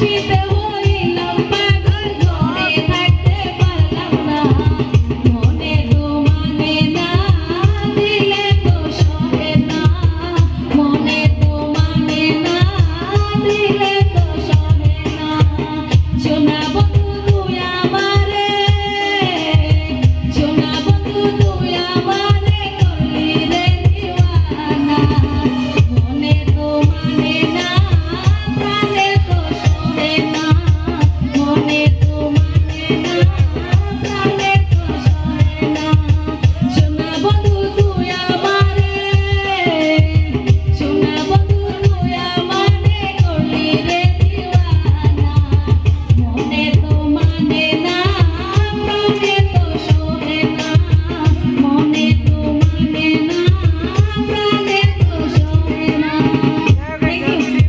দেখিতে